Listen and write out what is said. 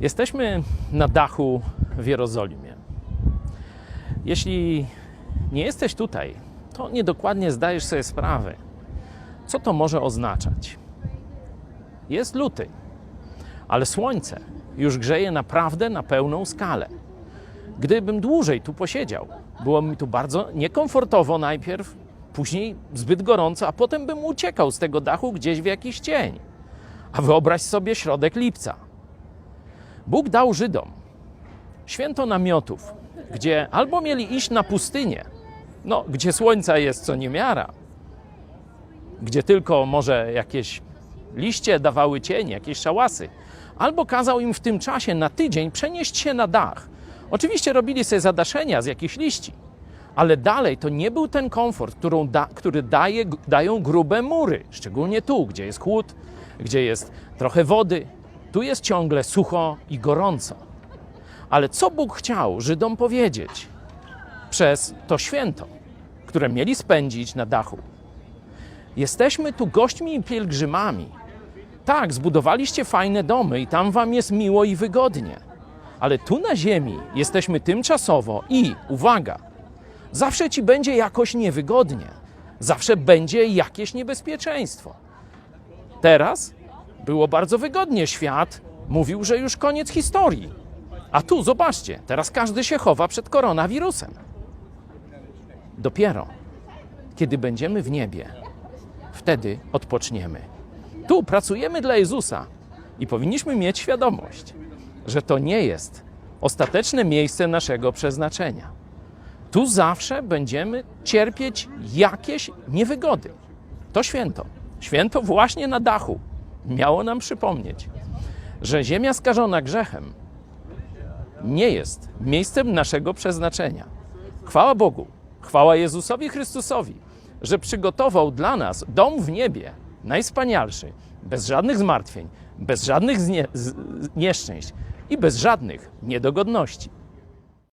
Jesteśmy na dachu w Jerozolimie. Jeśli nie jesteś tutaj, to niedokładnie zdajesz sobie sprawę, co to może oznaczać. Jest luty, ale słońce już grzeje naprawdę na pełną skalę. Gdybym dłużej tu posiedział, było mi tu bardzo niekomfortowo najpierw, później zbyt gorąco, a potem bym uciekał z tego dachu gdzieś w jakiś cień. A wyobraź sobie środek lipca. Bóg dał Żydom święto namiotów, gdzie albo mieli iść na pustynię, no, gdzie słońca jest co niemiara, gdzie tylko może jakieś liście dawały cień, jakieś szałasy, albo kazał im w tym czasie na tydzień przenieść się na dach. Oczywiście robili sobie zadaszenia z jakichś liści, ale dalej to nie był ten komfort, da, który daje, dają grube mury, szczególnie tu, gdzie jest chłód, gdzie jest trochę wody. Tu jest ciągle sucho i gorąco. Ale co Bóg chciał Żydom powiedzieć przez to święto, które mieli spędzić na dachu? Jesteśmy tu gośćmi i pielgrzymami. Tak, zbudowaliście fajne domy i tam wam jest miło i wygodnie. Ale tu na ziemi jesteśmy tymczasowo i, uwaga, zawsze ci będzie jakoś niewygodnie. Zawsze będzie jakieś niebezpieczeństwo. Teraz było bardzo wygodnie. Świat mówił, że już koniec historii. A tu zobaczcie, teraz każdy się chowa przed koronawirusem. Dopiero kiedy będziemy w niebie, wtedy odpoczniemy. Tu pracujemy dla Jezusa i powinniśmy mieć świadomość, że to nie jest ostateczne miejsce naszego przeznaczenia. Tu zawsze będziemy cierpieć jakieś niewygody. To święto. Święto właśnie na dachu miało nam przypomnieć, że ziemia skażona grzechem nie jest miejscem naszego przeznaczenia. Chwała Bogu, chwała Jezusowi Chrystusowi, że przygotował dla nas dom w niebie, najwspanialszy, bez żadnych zmartwień, bez żadnych znie- z- nieszczęść i bez żadnych niedogodności.